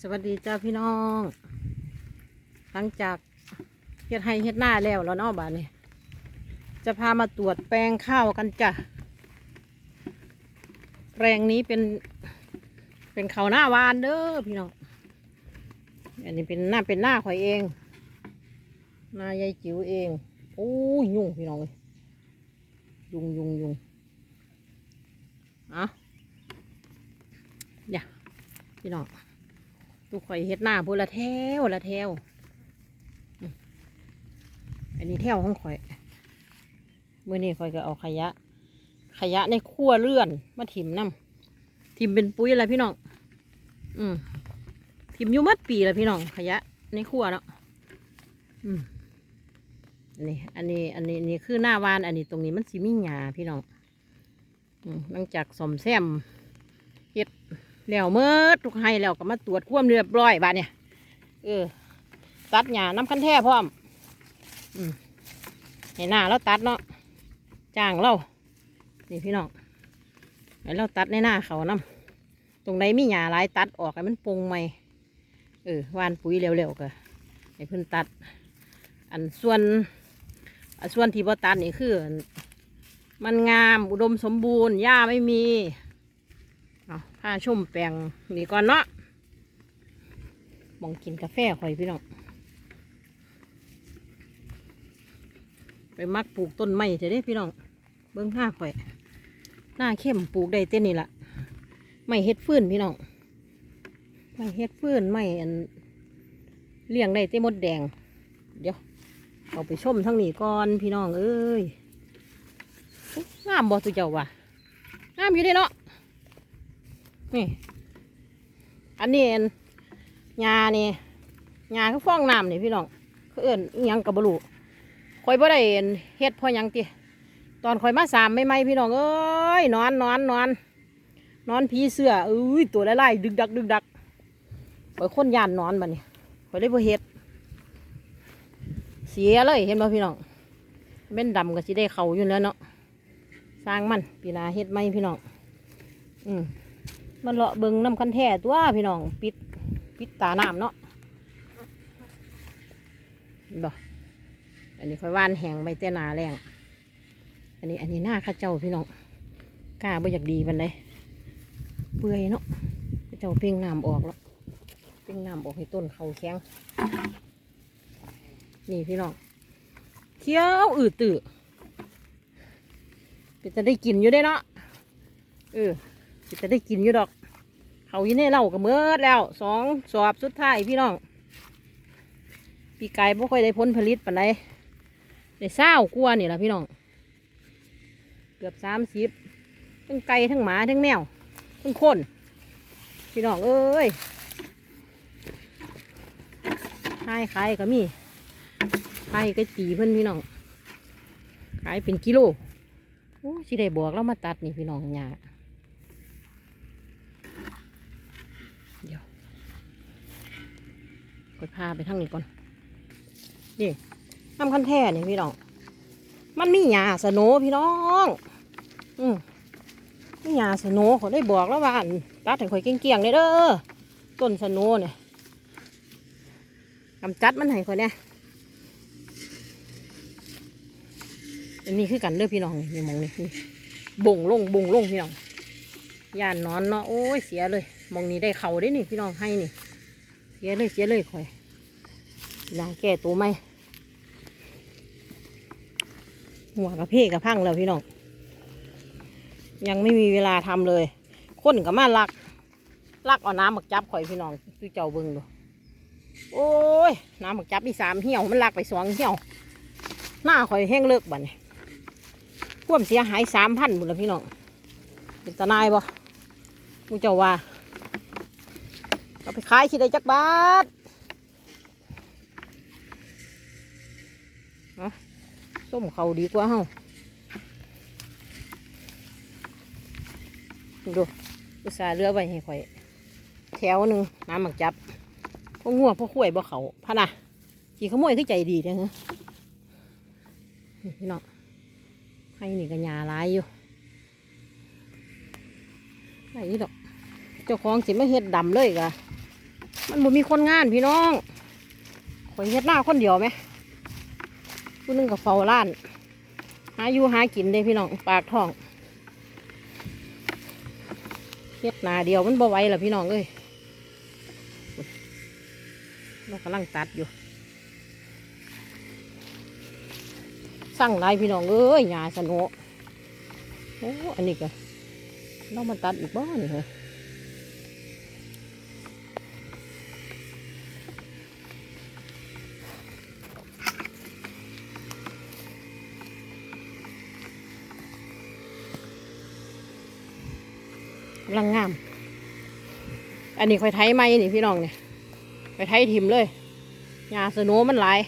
สวัสดีจ้าพี่น้อง หลังจากเฮ็ดให้เฮ็ดหน้าแล้วแล้วเนาะบ้านนี้จะพามาตรวจแปลงข้าวกันจ้ะแปลงนี้เป็น เป็นข้าวหน้าวานเด้อพี่น้องอันนี้เป็นหน้าเป็นหน้าข่อยเองหน้ายายจิ๋วเองโอ้ยยุ่งพี่น้องเลยยุงยุงยุงอะเดี๋ยพี่น้อง ตูข่อยเฮ็ดหน้าพูละแถวละแถวอันนี้แถวของข่อยเมื่อนี้ข่อยก็เอาขยะ ขยะในครัวเรือน มาถิ่มน้ำถิ่มเป็นปุ๋ยอะไรพี่น้อง อืมถิ่มอยู่มัดปีแล้วพี่น้อง ขยะในครัวเนาะ อืมอันนี้อันนี้ อันนี้นนี้คือหน้าวาน อันนี้ตรงนี้มันสีมีหยาพี่น้องอืมหลังจากสมแซมเฮ็ด แล้วเมื่อทุกให้แล้วก็มาตรวจควมเรียบร้อยบ้านเนี่ยเออ ตัดหญ้าน้ำคันแท้พร้อมอืมให้หน้าเราตัดเนาะจ้างเรานี่พี่น้องให้เราตัดในหน้าเขาน้ำตรงไหนมีหญ้าหลายตัดออกให้มันปรุงใหม่เออวานปุ๋ยเร็วๆก็ให้เพิ่นตัด อันส่วนอันส่วนที่บ่ตัดนี่คืออันมันงามอุดมสมบูรณ์หญ้าไม่มี ผ้าชุ่มแปลงนี่ก่อนเนาะมองกินกาแฟข่อยพี่น้อง ไปมักปลูกต้นไม้เถอะเด้พี่น้อง เบิ้งผ้าข่อย หน้าเข้มปลูกได้เต้นนี่ละไม่เฮ็ดฟื้นพี่น้อง ไม่เฮ็ดฟื้นไม่อันเลี้ยงได้เต้มดแดง เดี๋ยวเอาไปชมทั้งนี้ก่อนพี่น้องเอ้ยงามบ่ตุเจ้าวะงามอยู่ด้เนาะ นี่ อันนี้เอันยานี่ยาคือฟองน้ำนี่พี่น้องเขาเอื่นยังกับบลูคอยบ่ได้อันเฮ็ดพอยังติตอนคอยมาสามไม่ไม่พี่น้องเอ้ยนอนนอนนอนนอนผีเสื้อเอ้ยตัวไล่ดึกดักดึกดักคอยคนยานนอนบัดนี้คอยได้บ่เฮ็ดเสียเลยเห็นบ่พี่น้องเม่นดำก็สิได้เขาอยู่แล้วเนาะสร้างมันปีหนาเฮ็ดไหมพี่น้องอืม มันเลาะเบิงน้ำคันแท้ตัวพี่น้องปิดปิดตาน้ำเนาะเห็นบ่อันนี้ค่อยว่านแหงใบเตนาแรงอันนี้อันนี้หน้าข้าเจ้าพี่น้องกล้าบ่อยากดีมันเลยเปื่อยเนาะข้าเจ้าเพ่งน้ำออกแล้วเพ่งน้ำออกให้ต้นเขาแข็งนี่พี่น้องเที่ยวอืดตื่อจะได้กินอยู่ได้เนาะเออ จะได้กินอยู่ดอก เขาอยู่ในเหล่าก็เมื่อแล้วสองสอบสุดท้ายพี่น้อง ปีไก่บ่ค่อยได้พ้นผลิตปานใดได้เศร้ากลัวนี่แหละพี่น้อง เกือบสามสิบทั้งไก่ทั้งหมาทั้งแมวทั้งคน พี่น้องเอ้ยขายขายก็มีขายก็ตีเพิ่อนพี่น้อง ขายเป็นกิโลโอ้สิได้บอกแล้วมาตัดนี่พี่น้องหยา เดี๋ยว กดพาไปทางนี้ก่อนนี่น้ำคันแท่นี่พี่น้อง มันมีหญ้าสโนพี่น้อง อืมมีหญ้าสโนเขาได้บอกแล้วว่านตัดให้ข่อยเกลี้ยงๆเลยเด้อต้นสโนเนี่ยกำจัดมันให้ข่อยเนี่ยอันนี้คือกันเด้อพี่น้องนี่มองนี่บ่งลงบ่งลงพี่น้องย่านนอนเนาะโอ้ยเสียเลย มองนี้ได้เขาได้นี่พี่น้องให้นี่ เสียเลยเสียเลยคอยนางแก้ตัวไหมหัวกระเพกกระพังแล้วพี่น้อง ยังไม่มีเวลาทำเลย คนกับมาลัก ลักเอาน้ำหมักจับข่อยพี่น้องดูเจ้าเบิ้งดูโอ้ย น้ำหมักจับอีสามเหี่ยวมันลักไปสองเหี่ยว หน้าข่อยแห้งเลิกบัดนี้ท่วมเสียหายสามพันหมดแล้วพี่น้องเป็นตาหนายบ่มูเจ้าว่า เอาไปขายคิดได้จักบาทเอาส้มเขาดีกว่าเฮาดูอุตสาเรือไว้ให้ข่อย แถวหนึ่งน้ำหมักจับพวกงัวพวกข้วยบ่เขาพะนะขี่ขโมยคือใจดีเด้อฮะนี่พี่น้องให้นี่ก็หยาหลายอยู่ไอ้นี่ดอก เจ้าของสิไม่เฮ็ดดำเลยกะ มันบ่มีคนงานพี่น้องข่อยเฮ็ดหน้าคนเดียวไหมผู้นึงกับเฝ้าร้าน หาอยู่หากินเด้พี่น้องปากท้องเฮ็ดหนาเดียวมันบ่ไหวล่ะพี่น้องเอ้ยเรากำลังตัดอยู่สั่งไรพี่น้องเอ้ยหญ้าสนุโอ้อันนี้ก็เรามาตัดอีกบ้านเหร กำลังงาม อันนี้ค่อยไถไม้นี่พี่น้องเนี่ยไปไถทิมเลยยาสนุมันหลาย